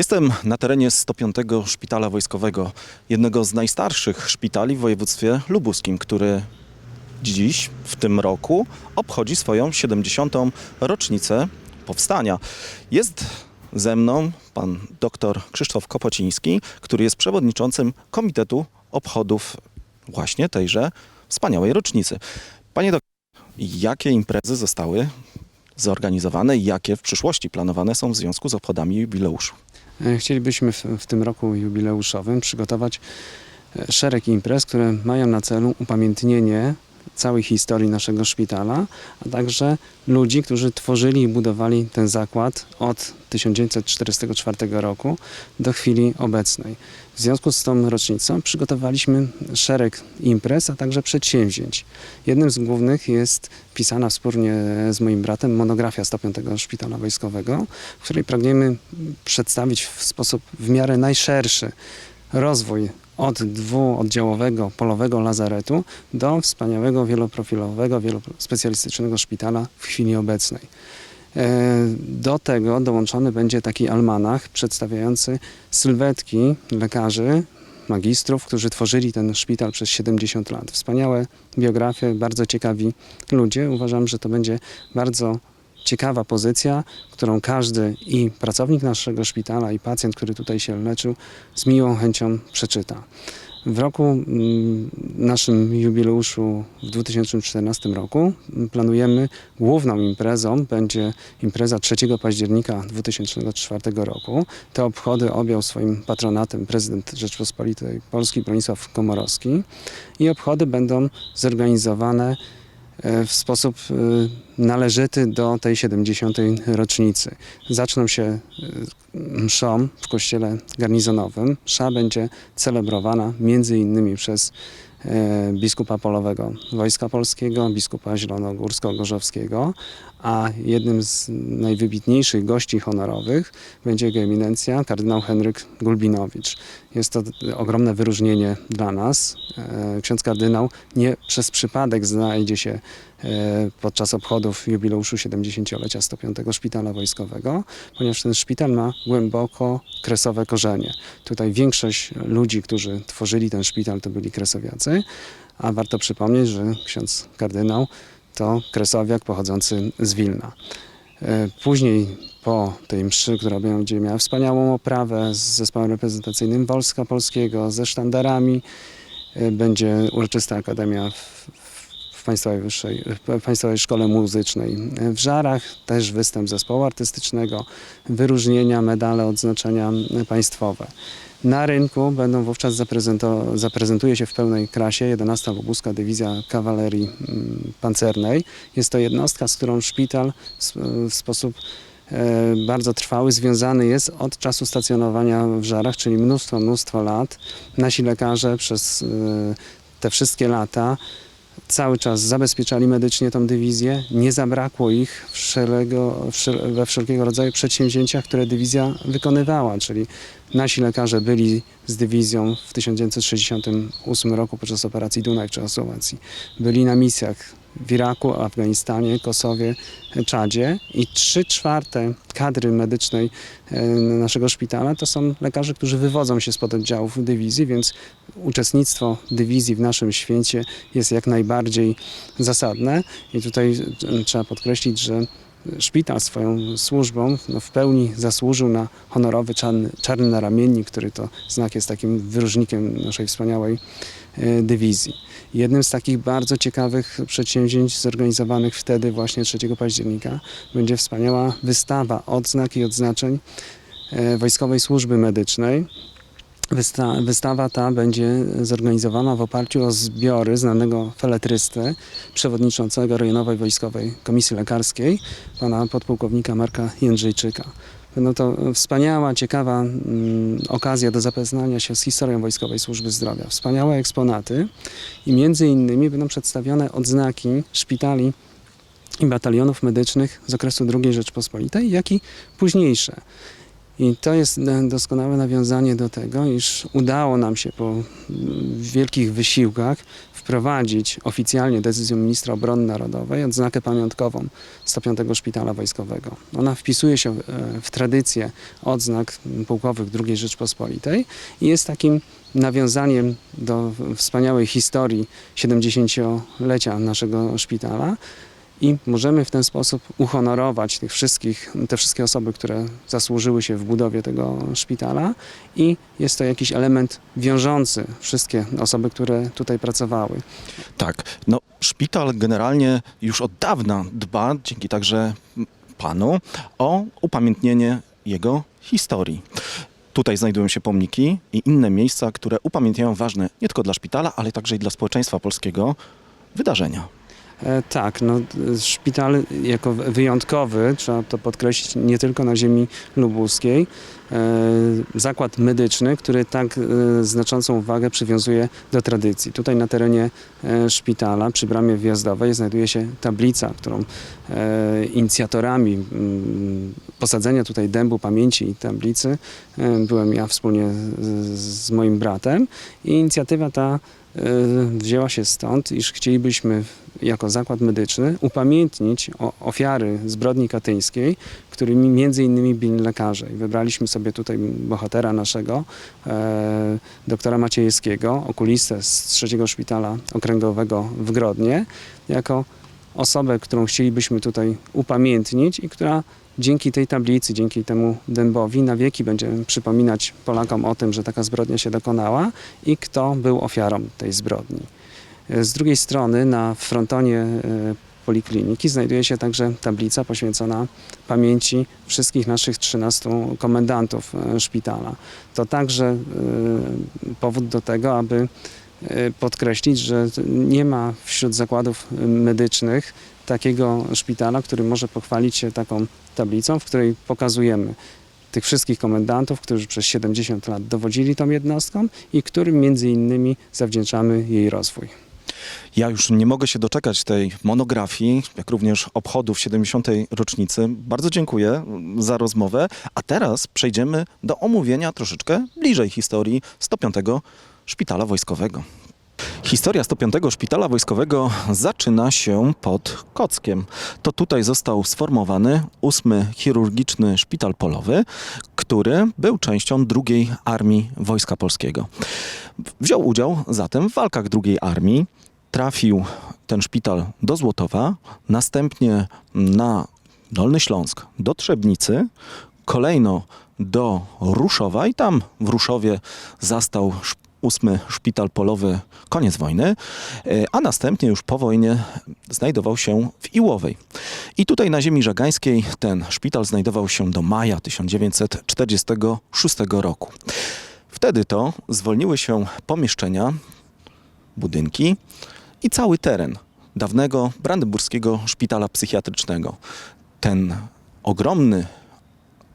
Jestem na terenie 105 Szpitala Wojskowego, jednego z najstarszych szpitali w województwie lubuskim, który dziś, w tym roku, obchodzi swoją 70. rocznicę powstania. Jest ze mną pan dr Krzysztof Kopociński, który jest przewodniczącym Komitetu Obchodów właśnie tejże wspaniałej rocznicy. Panie doktorze, jakie imprezy zostały zorganizowane i jakie w przyszłości planowane są w związku z obchodami jubileuszu? E, Chcielibyśmy w, w tym roku jubileuszowym przygotować e, szereg imprez, które mają na celu upamiętnienie całej historii naszego szpitala, a także ludzi, którzy tworzyli i budowali ten zakład od 1944 roku do chwili obecnej. W związku z tą rocznicą przygotowaliśmy szereg imprez, a także przedsięwzięć. Jednym z głównych jest pisana wspólnie z moim bratem monografia 105 Szpitala Wojskowego, w której pragniemy przedstawić w sposób w miarę najszerszy rozwój od dwuoddziałowego polowego lazaretu do wspaniałego wieloprofilowego, wielospecjalistycznego szpitala w chwili obecnej. E, Do tego dołączony będzie taki almanach przedstawiający sylwetki lekarzy, magistrów, którzy tworzyli ten szpital przez 70 lat. Wspaniałe biografie, bardzo ciekawi ludzie. Uważam, że to będzie bardzo ciekawa pozycja, którą każdy i pracownik naszego szpitala, i pacjent, który tutaj się leczył, z miłą chęcią przeczyta. W roku mm, naszym jubileuszu w 2014 roku mm, planujemy główną imprezą będzie impreza 3 października 2004 roku. Te obchody objął swoim patronatem prezydent Rzeczpospolitej Polski Bronisław Komorowski i obchody będą zorganizowane w sposób e, należyty do tej 70. rocznicy. Zaczną się e, mszą w kościele garnizonowym. Msza będzie celebrowana między innymi przez e, biskupa polowego Wojska Polskiego, biskupa zielonogórsko-gorzowskiego, a jednym z najwybitniejszych gości honorowych będzie jego eminencja kardynał Henryk Gulbinowicz. Jest to ogromne wyróżnienie dla nas. E, Ksiądz kardynał nie przez przypadek znajdzie się e, podczas obchodów jubileuszu 70-lecia 105 Szpitala Wojskowego, ponieważ ten szpital ma głęboko kresowe korzenie. Tutaj większość ludzi, którzy tworzyli ten szpital, to byli kresowiacy, a warto przypomnieć, że ksiądz kardynał to kresowiak pochodzący z Wilna. E, Później po tej mszy, która będzie miała wspaniałą oprawę z zespołem reprezentacyjnym Wojska Polskiego, ze sztandarami, e, będzie uroczysta akademia w, Państwowej, Wyższej, Państwowej Szkole Muzycznej w Żarach, też występ zespołu artystycznego, wyróżnienia, medale, odznaczenia państwowe. Na rynku będą wówczas zaprezentuje się w pełnej krasie 11 Lubuska Dywizja Kawalerii mm, Pancernej. Jest to jednostka, z którą szpital w sposób e, bardzo trwały związany jest od czasu stacjonowania w Żarach, czyli mnóstwo, mnóstwo lat. Nasi lekarze przez e, te wszystkie lata cały czas zabezpieczali medycznie tą dywizję. Nie zabrakło ich wszelego, wszel- we wszelkiego rodzaju przedsięwzięciach, które dywizja wykonywała, czyli nasi lekarze byli z dywizją w 1968 roku podczas operacji Dunaj w Czechosłowacji. Byli na misjach w Iraku, Afganistanie, Kosowie, Czadzie. I 3 czwarte kadry medycznej e, naszego szpitala to są lekarze, którzy wywodzą się spod oddziałów dywizji, więc uczestnictwo dywizji w naszym święcie jest jak najbardziej zasadne. I tutaj e, trzeba podkreślić, że szpital swoją służbą no, w pełni zasłużył na honorowy czarny, czarny naramiennik, który to znak jest takim wyróżnikiem naszej wspaniałej e, dywizji. Jednym z takich bardzo ciekawych przedsięwzięć zorganizowanych wtedy właśnie 3 października będzie wspaniała wystawa odznak i odznaczeń e, Wojskowej Służby Medycznej. Wysta- wystawa ta będzie zorganizowana w oparciu o zbiory znanego feletrysty, przewodniczącego Rejonowej Wojskowej Komisji Lekarskiej, pana podpułkownika Marka Jędrzejczyka. Będą to wspaniała, ciekawa mm, okazja do zapoznania się z historią Wojskowej Służby Zdrowia. Wspaniałe eksponaty i między innymi będą przedstawione odznaki szpitali i batalionów medycznych z okresu II Rzeczpospolitej, jak i późniejsze. I to jest e, doskonałe nawiązanie do tego, iż udało nam się po mm, wielkich wysiłkach wprowadzić oficjalnie decyzją ministra obrony narodowej odznakę pamiątkową 105 Szpitala Wojskowego. Ona wpisuje się e, w tradycję odznak pułkowych II Rzeczpospolitej i jest takim nawiązaniem do wspaniałej historii 70-lecia naszego szpitala i możemy w ten sposób uhonorować tych wszystkich, te wszystkie osoby, które zasłużyły się w budowie tego szpitala i jest to jakiś element wiążący wszystkie osoby, które tutaj pracowały. Tak, no szpital generalnie już od dawna dba, dzięki także panu, o upamiętnienie jego historii. Tutaj znajdują się pomniki i inne miejsca, które upamiętniają ważne nie tylko dla szpitala, ale także i dla społeczeństwa polskiego wydarzenia. E, tak, no, szpital jako wyjątkowy, trzeba to podkreślić, nie tylko na ziemi lubuskiej. E, zakład medyczny, który tak e, znaczącą wagę przywiązuje do tradycji. Tutaj na terenie szpitala, przy bramie wjazdowej, znajduje się tablica, którą inicjatorami mm, posadzenia tutaj dębu pamięci i tablicy byłem ja wspólnie z, moim bratem. I inicjatywa ta wzięła się stąd, iż chcielibyśmy jako zakład medyczny upamiętnić ofiary zbrodni katyńskiej, którymi między innymi byli lekarze. I wybraliśmy sobie tutaj bohatera naszego, e, doktora Maciejewskiego, okulistę z trzeciego szpitala okręgowego w Grodnie, jako osobę, którą chcielibyśmy tutaj upamiętnić i która dzięki tej tablicy, dzięki temu dębowi na wieki będzie przypominać Polakom o tym, że taka zbrodnia się dokonała i kto był ofiarą tej zbrodni. E, Z drugiej strony na frontonie e, polikliniki znajduje się także tablica poświęcona pamięci wszystkich naszych 13 komendantów e, szpitala. To także powód do tego, aby podkreślić, że nie ma wśród zakładów medycznych takiego szpitala, który może pochwalić się taką tablicą, w której pokazujemy tych wszystkich komendantów, którzy przez 70 lat dowodzili tą jednostką i którym między innymi zawdzięczamy jej rozwój. Ja już nie mogę się doczekać tej monografii, jak również obchodów 70. rocznicy. Bardzo dziękuję za rozmowę, a teraz przejdziemy do omówienia troszeczkę bliżej historii 105 Szpitala Wojskowego. Historia 105 Szpitala Wojskowego zaczyna się pod Kockiem. To tutaj został sformowany ósmy chirurgiczny szpital polowy, który był częścią II Armii Wojska Polskiego. Wziął udział zatem w walkach II Armii, trafił ten szpital do Złotowa, następnie na Dolny Śląsk, do Trzebnicy, kolejno do Ruszowa i tam w Ruszowie zastał sz- ósmy szpital polowy koniec wojny, e, a następnie już po wojnie znajdował się w Iłowej. I tutaj na ziemi żagańskiej ten szpital znajdował się do maja 1946 roku. Wtedy to zwolniły się pomieszczenia, budynki i cały teren dawnego brandenburskiego szpitala psychiatrycznego. Ten ogromny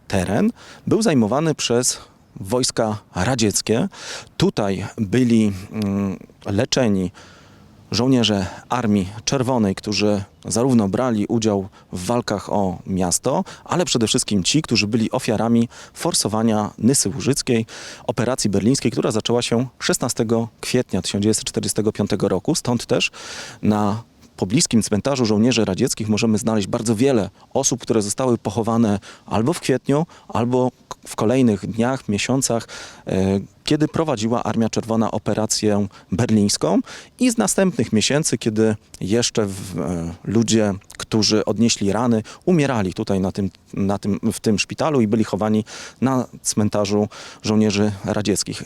teren był zajmowany przez wojska radzieckie. Tutaj byli mm, leczeni żołnierze Armii Czerwonej, którzy zarówno brali udział w walkach o miasto, ale przede wszystkim ci, którzy byli ofiarami forsowania Nysy Łużyckiej, operacji berlińskiej, która zaczęła się 16 kwietnia 1945 roku. Stąd też na pobliskim cmentarzu żołnierzy radzieckich możemy znaleźć bardzo wiele osób, które zostały pochowane albo w kwietniu, albo w kolejnych dniach, miesiącach, e, kiedy prowadziła Armia Czerwona operację berlińską i z następnych miesięcy, kiedy jeszcze w, e, ludzie, którzy odnieśli rany, umierali tutaj na tym, na tym, w tym szpitalu i byli chowani na cmentarzu żołnierzy radzieckich.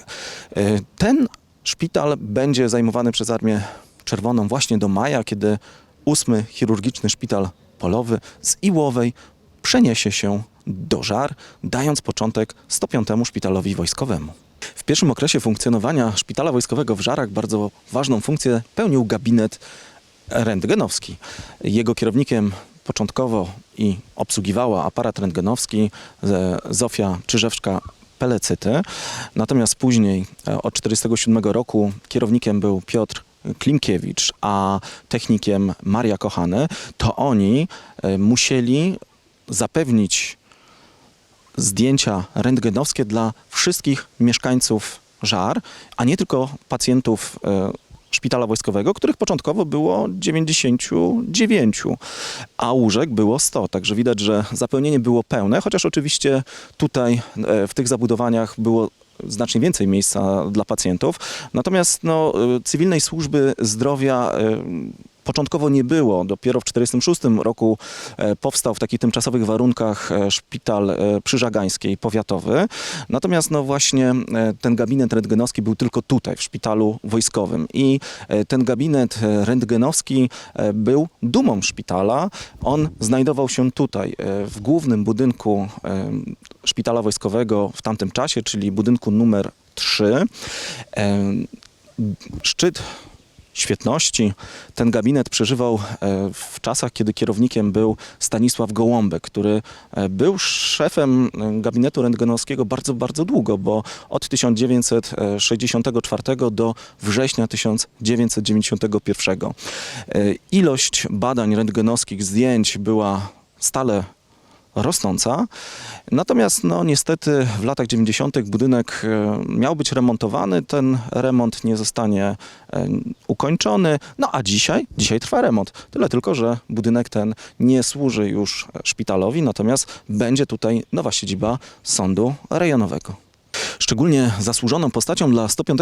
E, Ten szpital będzie zajmowany przez Armię Czerwoną właśnie do maja, kiedy ósmy chirurgiczny szpital polowy z Iłowej przeniesie się do Żar, dając początek 105 Szpitalowi Wojskowemu. W pierwszym okresie funkcjonowania Szpitala Wojskowego w Żarach bardzo ważną funkcję pełnił gabinet rentgenowski. Jego kierownikiem początkowo i obsługiwała aparat rentgenowski Zofia Czyżewczka-Pelecyty. Natomiast później, e, od 1947 roku, kierownikiem był Piotr Klimkiewicz, a technikiem Maria Kochany, to oni e, musieli zapewnić zdjęcia rentgenowskie dla wszystkich mieszkańców żar, a nie tylko pacjentów e, szpitala wojskowego, których początkowo było 99, a łóżek było 100. Także widać, że zapełnienie było pełne, chociaż oczywiście tutaj e, w tych zabudowaniach było znacznie więcej miejsca dla pacjentów. Natomiast no, e, cywilnej służby zdrowia e, początkowo nie było. Dopiero w 1946 roku e, powstał w takich tymczasowych warunkach e, szpital e, przyżagańskiej powiatowy. Natomiast no właśnie ten gabinet rentgenowski był tylko tutaj, w szpitalu wojskowym. I ten gabinet rentgenowski był dumą szpitala. On znajdował się tutaj, w głównym budynku szpitala wojskowego w tamtym czasie, czyli budynku numer 3. E, Szczyt świetności. Ten gabinet przeżywał e, w czasach, kiedy kierownikiem był Stanisław Gołąbek, który e, był szefem e, gabinetu rentgenowskiego bardzo, bardzo długo, bo od 1964 do września 1991. E, Ilość badań rentgenowskich, zdjęć była stale rosnąca. Natomiast no niestety w latach 90. budynek e, miał być remontowany. Ten remont nie zostanie e, ukończony. No a dzisiaj, dzisiaj trwa remont. Tyle tylko, że budynek ten nie służy już szpitalowi, natomiast będzie tutaj nowa siedziba sądu rejonowego. Szczególnie zasłużoną postacią dla 105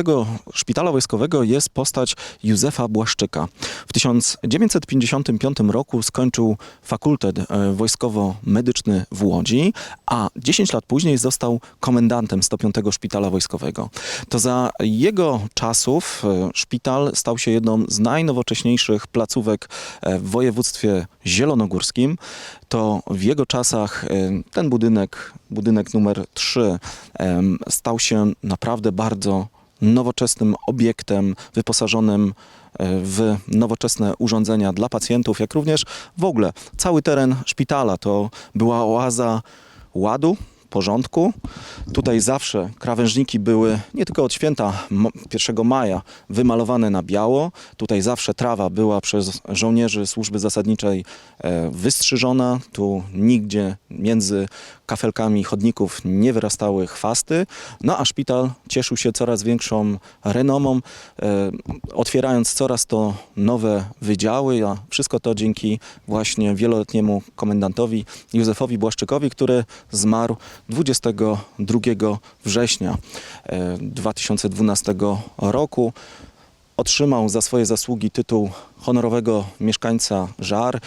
Szpitala Wojskowego jest postać Józefa Błaszczyka. W 1955 roku skończył fakultet e, wojskowo-medyczny w Łodzi, a 10 lat później został komendantem 105 Szpitala Wojskowego. To za jego czasów e, szpital stał się jedną z najnowocześniejszych placówek e, w województwie zielonogórskim. To w jego czasach ten budynek, budynek numer 3, em, stał się naprawdę bardzo nowoczesnym obiektem wyposażonym e, w nowoczesne urządzenia dla pacjentów, jak również w ogóle cały teren szpitala to była oaza ładu, porządku. Tutaj zawsze krawężniki były nie tylko od święta mo- 1 maja wymalowane na biało. Tutaj zawsze trawa była przez żołnierzy służby zasadniczej e, wystrzyżona. Tu nigdzie między kafelkami chodników nie wyrastały chwasty. No a szpital cieszył się coraz większą renomą, e, otwierając coraz to nowe wydziały, a wszystko to dzięki właśnie wieloletniemu komendantowi Józefowi Błaszczykowi, który zmarł 22 września e, 2012 roku. Otrzymał za swoje zasługi tytuł honorowego mieszkańca Żar. E,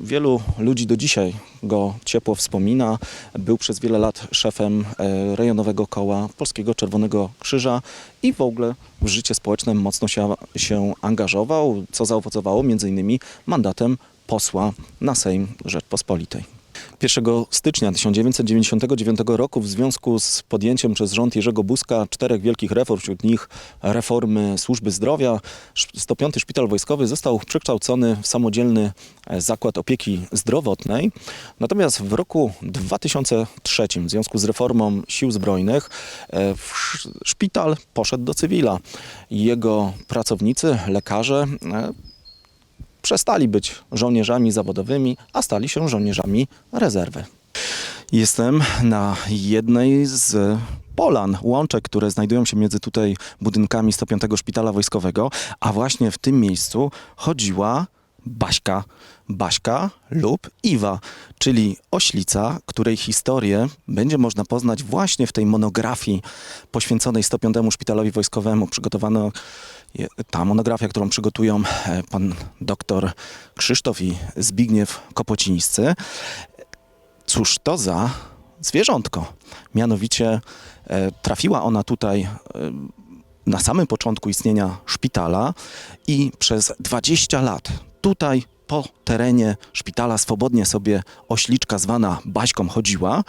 Wielu ludzi do dzisiaj go ciepło wspomina. Był przez wiele lat szefem e, rejonowego koła Polskiego Czerwonego Krzyża i w ogóle w życie społeczne mocno się, się angażował, co zaowocowało innymi mandatem posła na Sejm Rzeczpospolitej. 1 stycznia 1999 roku w związku z podjęciem przez rząd Jerzego Buzka czterech wielkich reform, wśród nich reformy służby zdrowia, 105 Szpital Wojskowy został przekształcony w samodzielny e, zakład opieki zdrowotnej. Natomiast w roku 2003 w związku z reformą sił zbrojnych e, szpital poszedł do cywila. Jego pracownicy, lekarze e, przestali być żołnierzami zawodowymi, a stali się żołnierzami rezerwy. Jestem na jednej z polan, łączek, które znajdują się między tutaj budynkami 105 Szpitala Wojskowego, a właśnie w tym miejscu chodziła Baśka. Baśka lub Iwa, czyli oślica, której historię będzie można poznać właśnie w tej monografii poświęconej 105 Szpitalowi Wojskowemu. Przygotowano ta monografia, którą przygotują e, pan doktor Krzysztof i Zbigniew Kopocińscy. Cóż to za zwierzątko? Mianowicie e, trafiła ona tutaj e, na samym początku istnienia szpitala i przez 20 lat tutaj po terenie szpitala swobodnie sobie ośliczka zwana Baśką chodziła.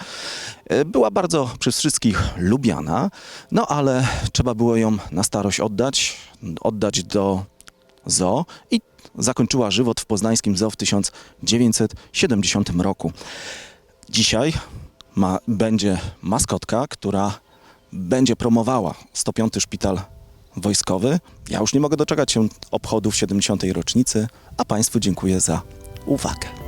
E, Była bardzo przez wszystkich lubiana, no ale trzeba było ją na starość oddać, oddać do zoo i zakończyła żywot w poznańskim zoo w 1970 roku. Dzisiaj ma, będzie maskotka, która będzie promowała 105 Szpital Wojskowy. Ja już nie mogę doczekać się obchodów 70. rocznicy, a Państwu dziękuję za uwagę.